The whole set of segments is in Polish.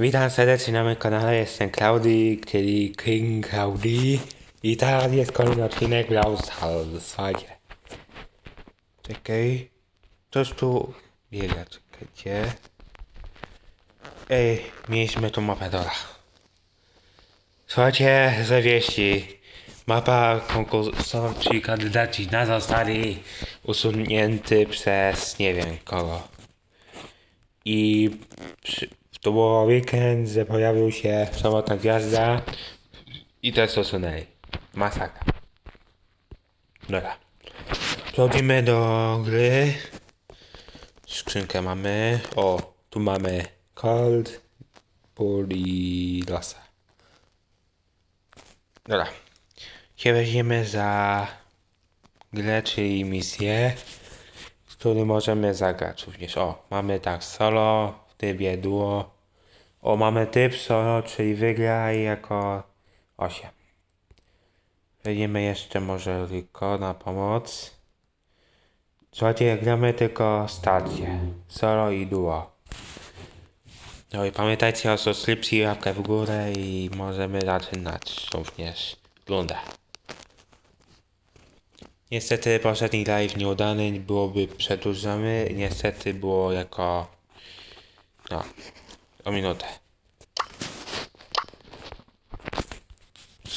Witam serdecznie na moim kanale, jestem Claudi, czyli King Claudi i teraz jest kolejny odcinek Brawl Stars, słuchajcie. Czekaj, coś tu biega, czekajcie. Ej, mieliśmy tu mapę, dobra. Słuchajcie, ze. Mapa konkursowa, czyli kandydaci na zostali usunięty przez nie wiem kogo. I przy, to było weekend, że pojawił się samotna gwiazda i też usunęli. Masakra. Dobra. Przechodzimy do gry. Skrzynkę mamy. O, tu mamy Cold, Polilosa. Dobra. Się weźmiemy za grę, czyli misję, z którym możemy zagrać również. O, mamy tak solo, w trybie duo. O, mamy typ solo, czyli wygraj jako 8. Weźmiemy jeszcze może tylko na pomoc. Słuchajcie, gramy tylko starcie. Solo i duo. No i pamiętajcie o subskrypcji, łapkę w górę i możemy zaczynać również rundę. Niestety poprzedni live nieudany, byłoby przedłużamy. Niestety było jako... No, o minutę.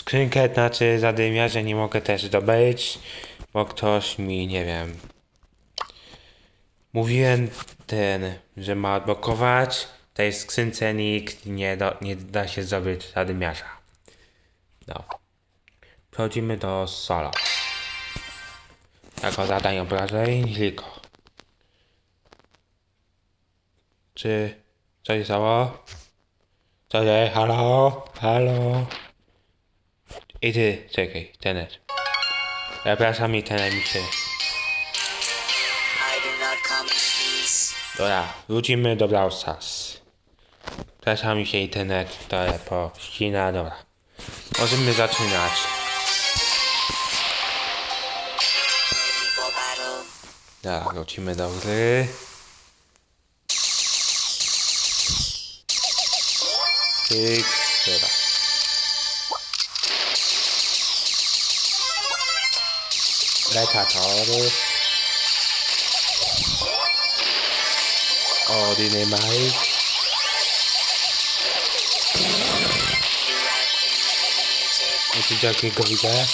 Skrzynkę, znaczy zadymiarze nie mogę też zdobyć, bo ktoś mi, nie wiem... Mówiłem ten, że ma odblokować. Tej skrzynce nikt nie, do, nie da się zdobyć zadymiarza. No. Przechodzimy do solo. Jako zadanie obrażeń tylko. Czy coś stało? Co jest? Halo? Halo? I ty, czekaj, tenet. Zapraszam mi tenet mi się. I. Dobra, wrócimy do Brawl Stars. Mi się internet, to po ścina, dobra. Możemy zaczynać. Dobra, wrócimy do gry. Tyk, dobra. Lekatory. O, Dynamite. Tu jakiego widzę?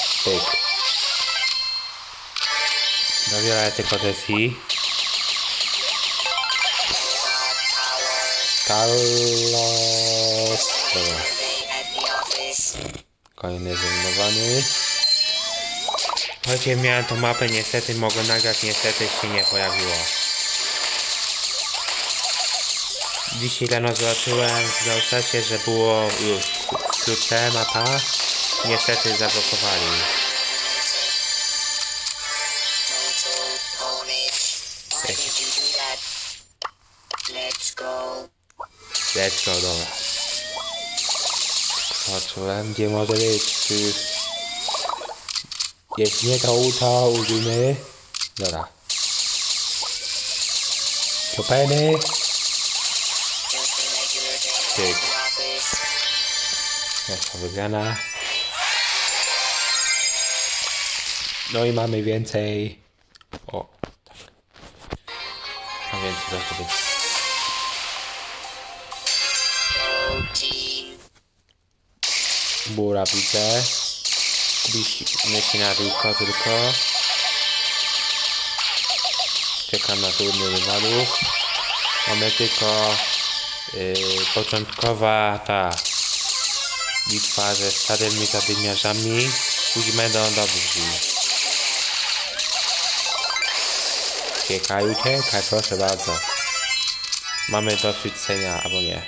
Jessie. God power. Carlos. Chodźcie, miałem tą mapę, niestety mogę nagrać, niestety się nie pojawiło. Dzisiaj rano zobaczyłem w Zausacie, że było już w klucze mapa. Niestety zablokowali. Let's go, dobra. Zobaczyłem, gdzie może być. Czy... Jest nie to uto, użymy. Dobra. At Tyk. Nasza wygrana. No i mamy więcej. O, tak. A więcej do. Team. Bura widzę. Biliśmy się na tylko. Czekam na trudny rywalów. Mamy tylko yy, początkowa ta bitwa ze starymi zadymiarzami. Później będą dobrzy. Uciekaj, uciekaj, proszę bardzo. Mamy dosyć cenia, albo nie.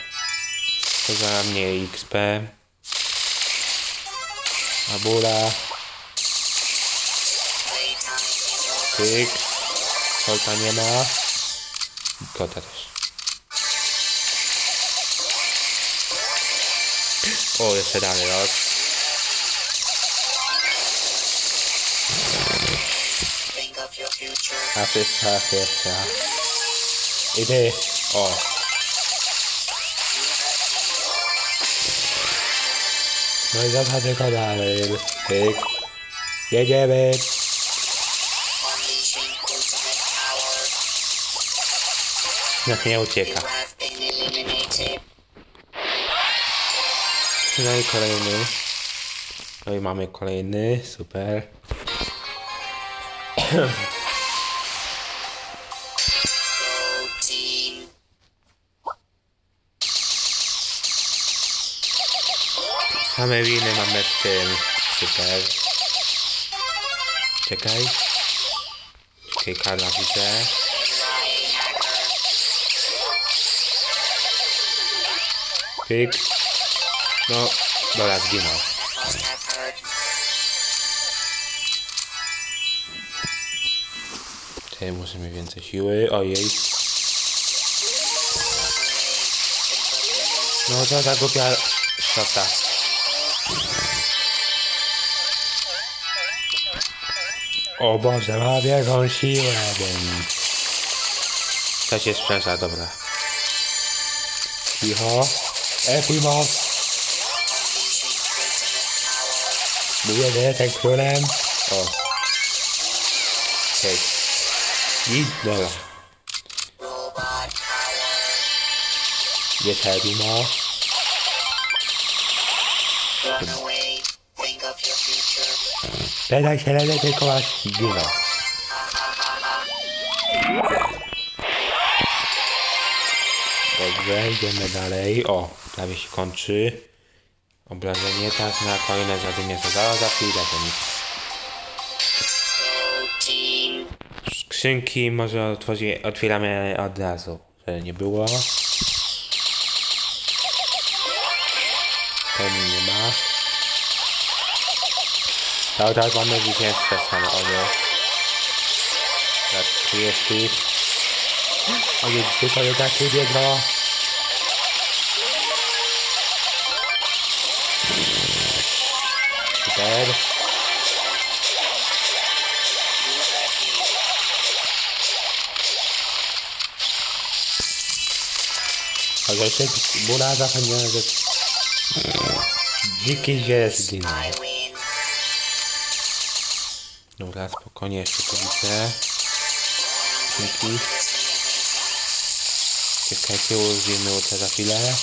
To za mnie XP. Abura, Playtime is over. pyk. Kolta nie ma. Kota też. O, jeszcze dalej los. Think No i zasadzę go dalej. Pyk. Jedziemy. No nie ucieka. No i kolejny. No i mamy kolejny. Super. Same winy mamy w tym. Super. Czekaj. Czekaj, Karla widzę. Pyk. No, dobra, zginął. Tutaj musimy więcej siły. Ojej. No co za głupia szota. O Boże, ma wielką siłę, więc... To się sprzęża, dobra. Cicho. Epimos. Że jestem królem. O. Hej. I dobra. Jest Epimos. Teraz się ledę tylko aż ginął. Dobrze, idziemy dalej. O, prawie się kończy. Obrażenie teraz na kolejne zadanie zaraz za chwilę to nic. Skrzynki może otworzy, otwieramy od razu, żeby nie było. Pewnie nie ma. Cały czas mamy zwycięstwo w samochodzie. Teraz tu jest tu. Ojej, tylko nie tak ciebie, no. Super. A jeszcze Bula zapomniała, że dziki zwierzę zginął. I win. Dobra, spokojnie, jeszcze tu widzę. Dzięki. Czekajcie, użyjmy ulta za chwilę.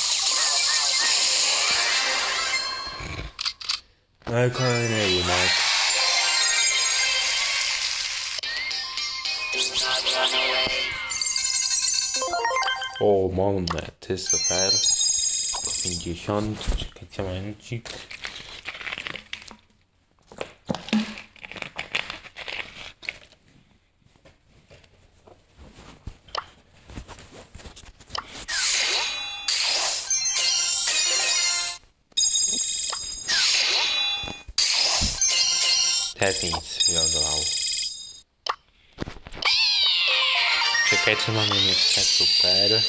No i kolejny away. O, monety, super. 50, czekajcie, momencik. Też nic wiodłał. Czekajcie, mamy mieć super.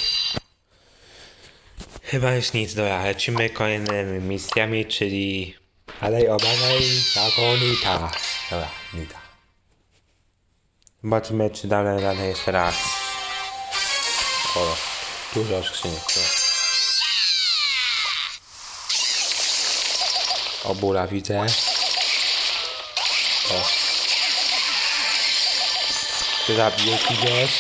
Chyba już nic, dobra, lecimy kolejnymi misjami, czyli... Alej obalej jako Nita. Dobra, Nita. Zobaczymy, czy dalej radę jeszcze raz. O, dużo skrzynek. dobra. O, bóla widzę. O. Ty zabiję idziesz.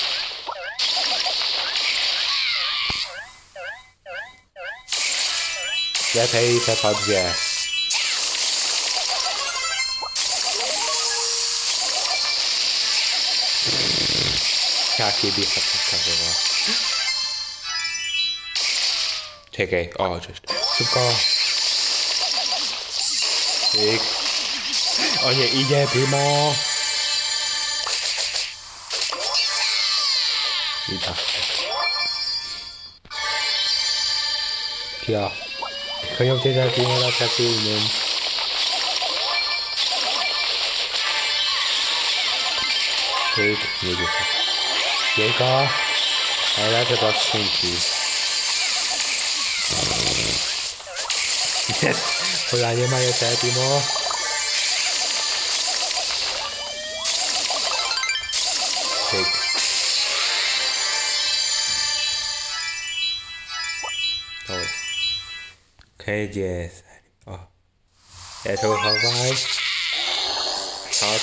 Lepiej te po dwie. Jakie bichaczka była. Czekaj, o, cześć. Szybko. Tyk. O nie, idzie, Primo. I tak. Ja. Koją cię za simulacyjnym. Tyk, jedzie to. Jego. Ale lecę do skrzynki. Jest. Pola nie ma jeszcze Primo. Dobra. Okej, gdzie jest? O. Ja tu chowaj. Tak.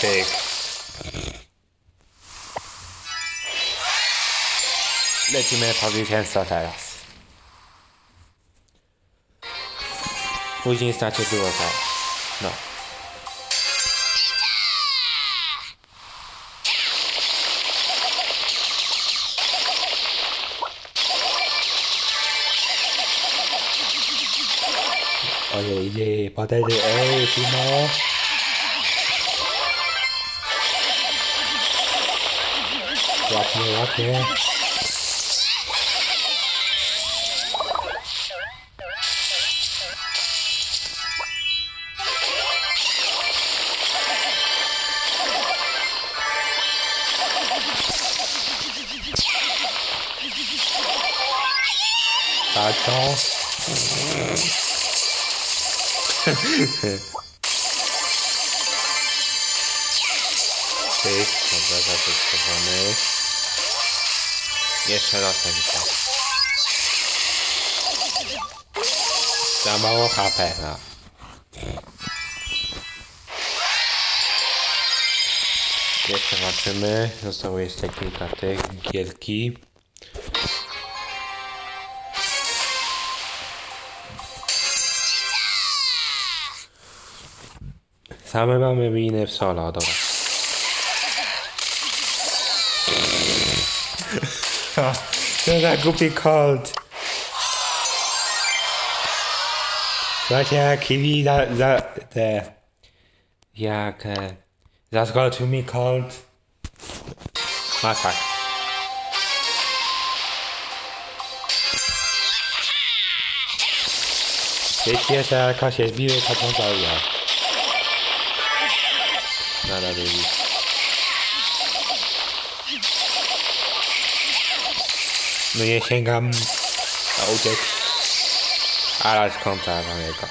Pyk. Lecimy po zwycięstwo teraz. Później znacie było tak. No. Ojej, jej, podejdę, ej, Timo. Ładnie, ładnie. Tak, to. Pyk, dobra, zateksowany. Jeszcze raz nawitam. Za mało HP, no. Jeszcze zobaczymy. Zostało jeszcze kilka tych gierki. Same mamy miny w solo, dobra. Co za głupi cold. Słuchajcie, jak Kiwi za, za te... Jak... E, zaskoczył mi cold. Masak. Jeśli jeszcze jakoś jest biły, to to byli. No nie sięgam na uciek. Ale na niego.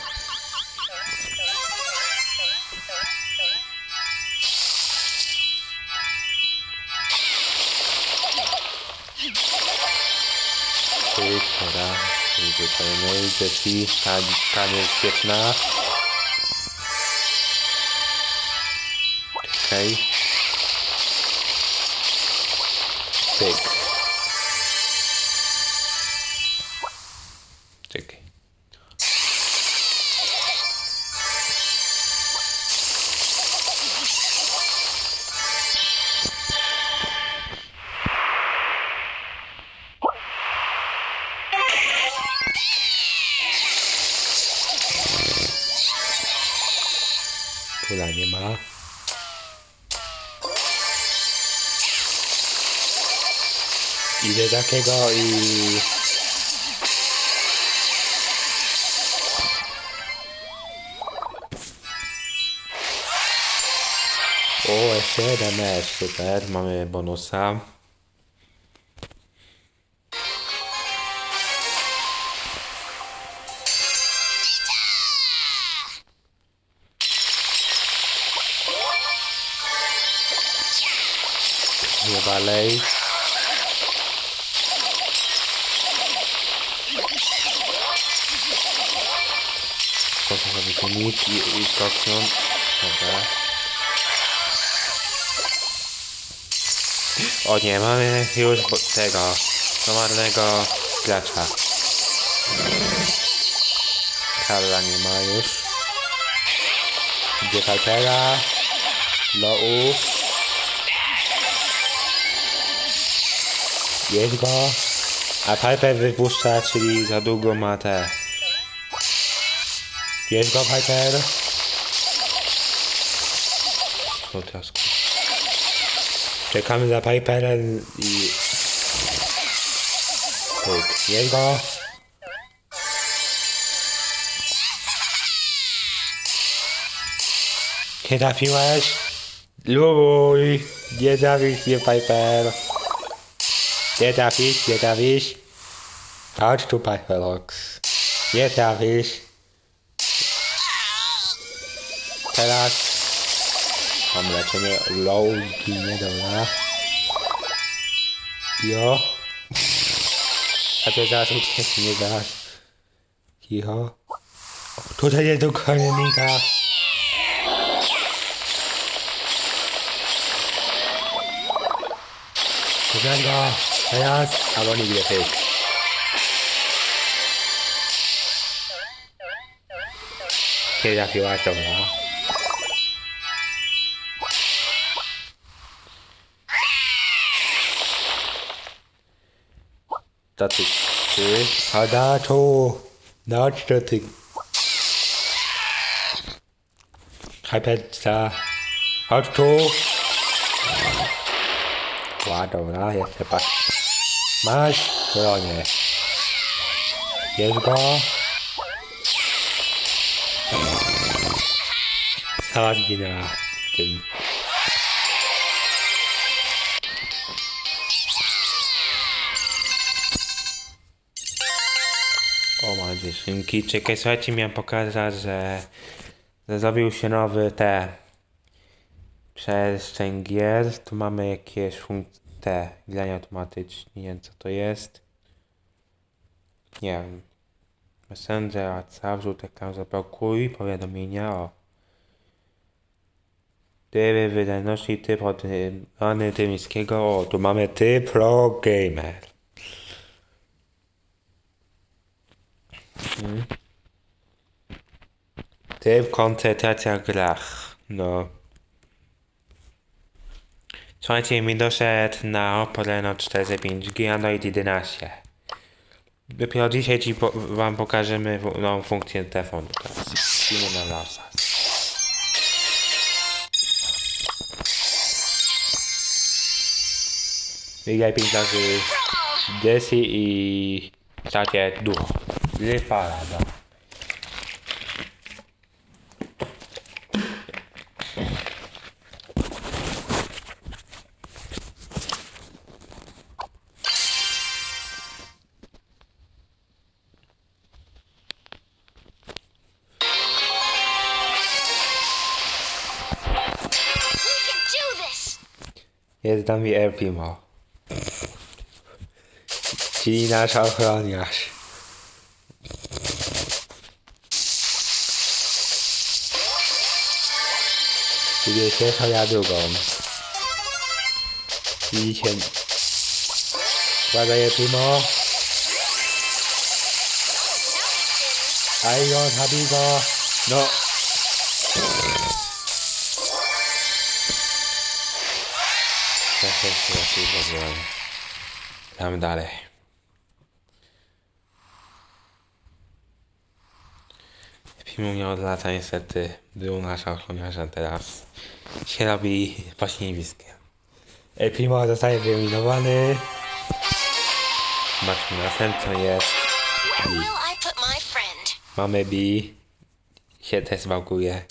Pyk, dobra. Zwyczajny, Jessie, ta ta niebezpieczna. Okej. Pyk. Idę takiego i... O, jeszcze jeden mecz, super, mamy bonusa. Nie. Proszę zrobić unik i, koksion. Dobra. O nie, mamy już tego normalnego gracza. Karla nie ma już. Gdzie Pipera? Lou. Jest go. A Piper wypuszcza, czyli za długo ma te. Jest go Piper. O trasku. Czekamy za Piperem i... Pyk. Jest go. Nie trafiłeś? Lubuj! Nie trafisz mnie Piper. Nie trafisz, nie trafisz. Chodź tu Piperox. Nie trafisz. Pyk. Kiedy trafiłaś, dobra. To ty, ty, Hadaczu, chodź to ty. Hajpetca, chodź tu. Ła, dobra, jeszcze patrz. Masz, bronie. Bierz go. Cała zginęła tym. Szynki. Czekaj, słuchajcie, miałem pokazać, że, zrobił się nowy te przestrzeń gier. Tu mamy jakieś funkcje, te grania automatycznie, nie wiem co to jest. Nie wiem. Messenger, WhatsApp, żółty ekran zablokuj, powiadomienia, o. Typy wydajności, typ odrany tymińskiego, o, tu mamy typ pro gamer. Typ koncentracja w grach. No. Słuchajcie, mi doszedł na Oppo Reno 4 5G Android 11. Dopiero dzisiaj ci po, wam pokażemy nową funkcję telefonu. Teraz filmy na lasa. Biegaj 5 razy Desi i stacie ducho. Wypada. We can do this! Jest tam i El Primo. Czyli nasz ochroniarz. Czyli pierwszą ja drugą. Widzicie. Uwaga El Primo. Aj go, zabij go. No. Trochę się lepiej zrobiłem. Gramy dalej. Film nie od niestety był nasza ochroniarza teraz. Się robi pośmiewiskiem. Primo zostaje wyeliminowany. Zobaczmy następcą jest. Mamy B. Się też zbałkuje.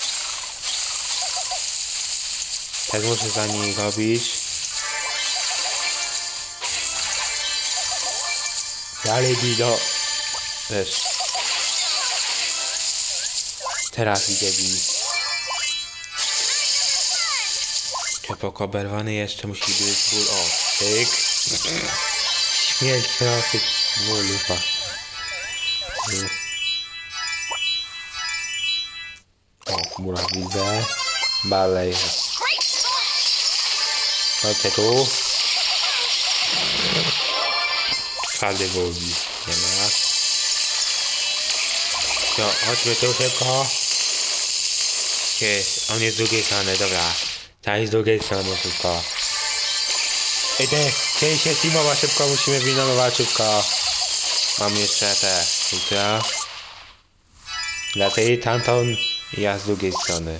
Też muszę za niej robić. Dalej B do... Wiesz. Teraz idzie B. Ciepłok oberwany jeszcze musi być ból. O, tyk. Śmierć nosy bólu. chyba. O, mura widzę. Balej. Spot! Chodźcie tu. Twardy bulbi. Nie ma. No, chodźmy tu szybko. Gdzie? On jest z drugiej strony, dobra. Jest z drugiej strony szybko. Ej, te, chcieli się teamować szybko, musimy winować szybko. Mam jeszcze te, ultra. Dla tej tamtą i ja z drugiej strony.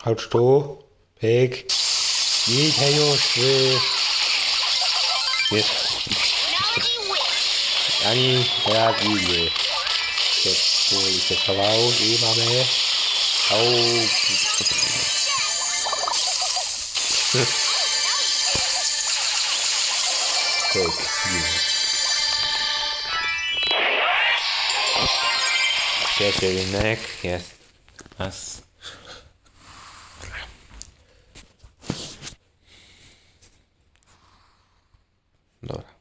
Chodź tu. Pyk. Idzie już. Y... Jest. Ani teraz idzie. Się puli się schował i mamy. Au. Pyk. Ginie. Pierwszy rynek jest. Nas. Dobra.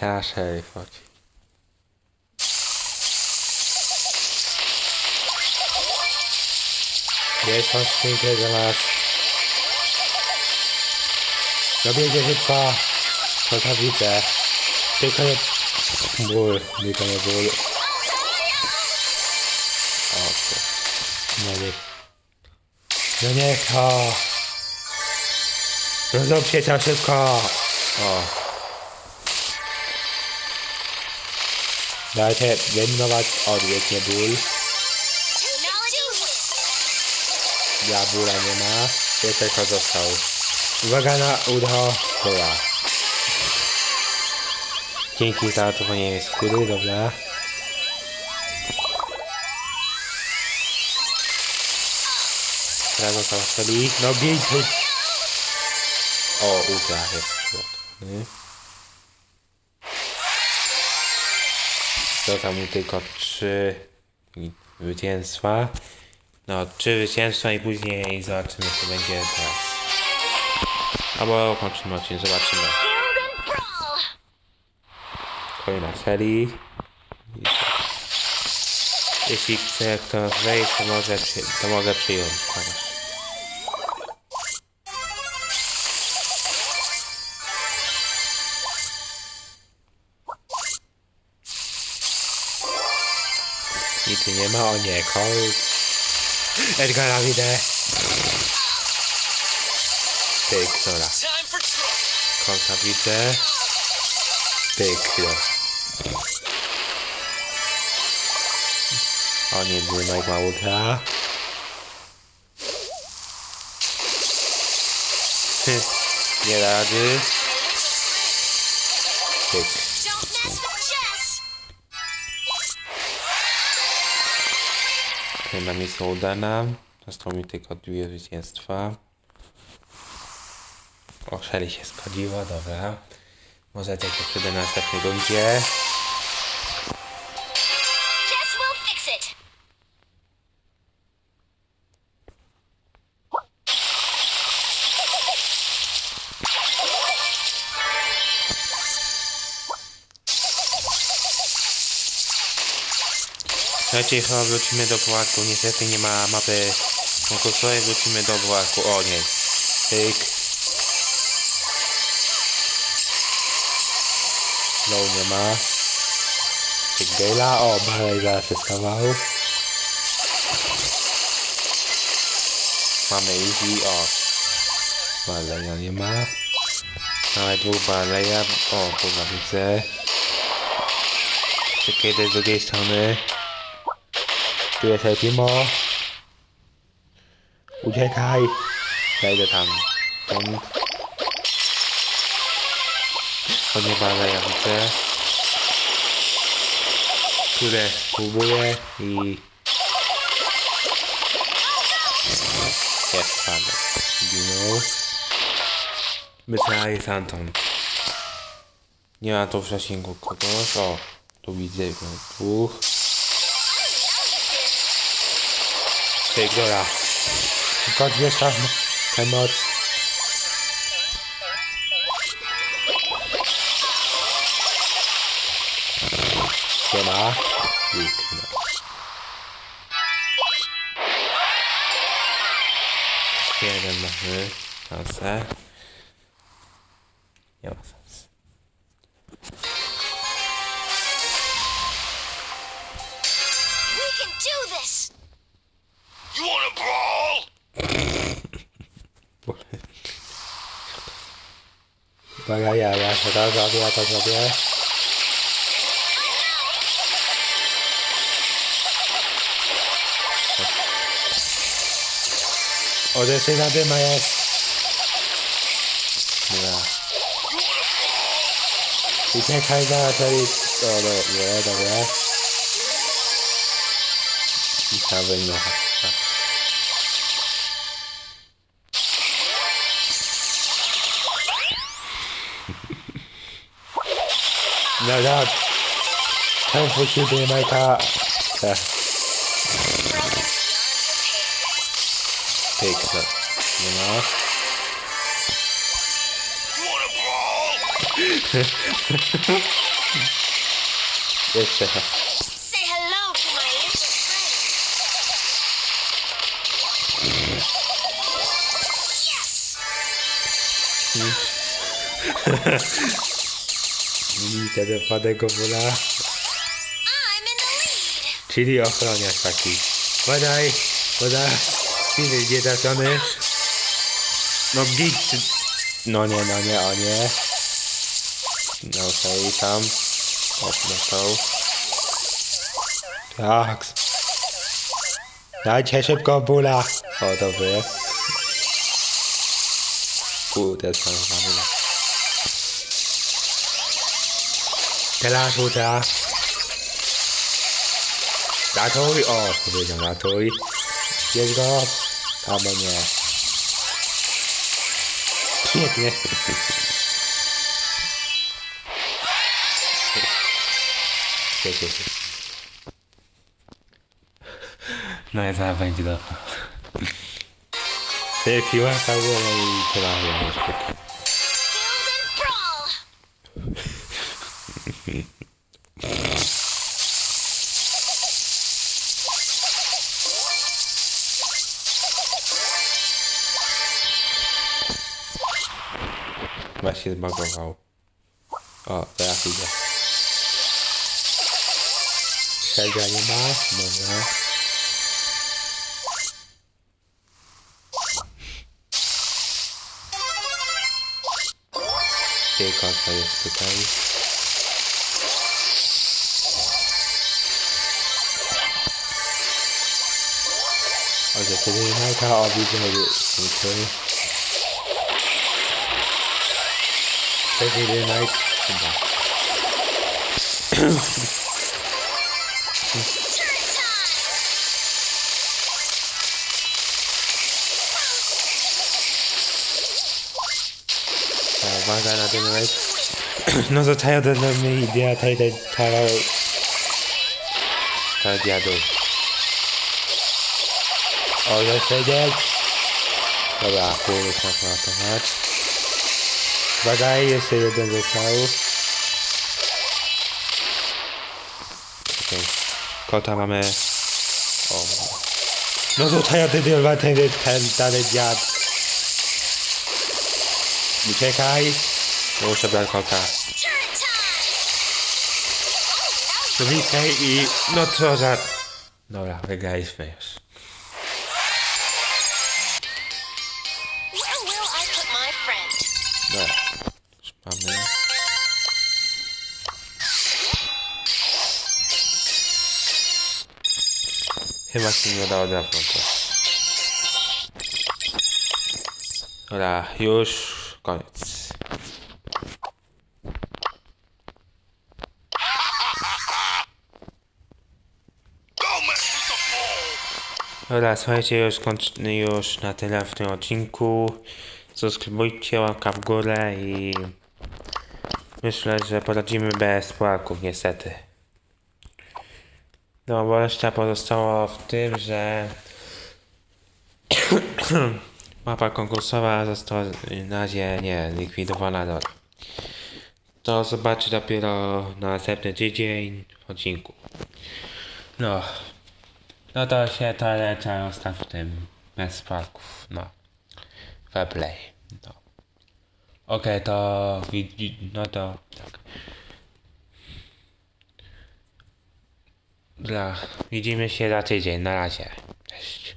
Szeryf chodź. Jest on skrzynkę za nas. Dobiegnie szybko. To to widzę. Tylko nie... Ból, tylko nie ból. O, kur- no nie. No niech to. No zróbcie to szybko. O. Dajcie wyeliminować odwiek, nie ból. Bóla nie ma. Jeszcze tylko został. Uwaga na udo. Dobra. Dzięki za ratowanie skóry, dobra. Teraz został Shelly. No ty. O, uda jest. Świetny. Został mu tylko trzy zwycięstwa. No, trzy zwycięstwa i później zobaczymy co będzie teraz. Albo kończymy odcinek, zobaczymy. Kolejna serii. Jeśli chce ktoś wejść, to, może to mogę przyjąć kogoś. Tu nie ma, o nie, Colt. Edgara widzę. Pyk, dobra. Kolta widzę. Pyk, no. O nie, Mike ma ultra. Nie rady. Pyk. Chyba misja udana. Zostało mi tylko dwie zwycięstwa. O, Shelly się zgodziła, dobra. Możecie się przede na następnej rundzie. Słuchajcie, chyba wrócimy do pułaku. Niestety nie ma mapy konkursowej. Wrócimy do pułaku. O nie. Pyk. No nie ma. Pyk Gale'a. O, Barley zaraz się stawał. Mamy Easy. O. Barley'a nie ma. Mamy dwóch Barley'a. O, kurwa widzę. Kiedy z drugiej strony? Tu jest El Primo. Uciekaj. Ja idę tam. Stąd. Chodnie balę, ja widzę. Które próbuję i... Jest spadek. Zginął. Myślałem, Anton. Nie ma tu w zasięgu kogoś. O, tu widzę dwóch. Gora. Tylko wiesz tam tę moc. Siema. Piękno. Jeden mamy szansę. To zrobię, ja to zrobię. Odeszli na dyma jest. Dobra. Uciekaj zaraz, Eli. O, dobra, dobra. I tam wynocha. No, no. Czemu puścił dymajka? Tak. Piękne. Nie ma. You wanna brawl? Jeszcze raz. Say hello to my little friend. Yes! Widzicie I'm in the lead. Czyli ochroniarz taki. Podaj, podaj. Spiny nietrafiony. No git. No nie, no nie, o nie. No okej, tam. O, dostał. Tak. Dajcie szybko bula. O, dobry. Kurde, co mamy. Teraz uda. Ratuj! O, powiedział ratuj. Bierz go. Albo nie. Pięknie. Pięknie. No i zaraz będzie dobra. Ty piła całą i tyle. Build and Chyba się zbagował. O, teraz idzie. Śledzia nie ma? Dobra. Tylko to jest tutaj. O, że wtedy Majka o widzę, tutaj. Saturday night. Chyba. Turn time. Ta, Uwaga na ten rajd. No to ta jeden mi idea, ta jeden, ta... Ta dziadu. O, jeszcze nie. Dobra, kurde, trzeba ratować. Uwaga, jeszcze jeden został. Okej. Kota mamy... O. No ta jeden, ten, ten, ten, ten dziad. Uciekaj! Muszę brać kota. Witaj i... No co za... Dobra, wygraliśmy już. Chyba się nie udało to. Dobra, już koniec. Dobra, słuchajcie, już, kończ, już na tyle w tym odcinku. Subskrybujcie, łapka w górę i myślę, że poradzimy bez Polaków niestety. No, bo reszta pozostała w tym, że mapa konkursowa została na razie nie likwidowana. Do... To zobaczy dopiero na następny tydzień w odcinku. No. No to się to trzeba zostaw w tym bez Polaków. No. Fair play. No. Okej, to widzi... No to tak. Dobra, widzimy się za tydzień. Na razie. Cześć.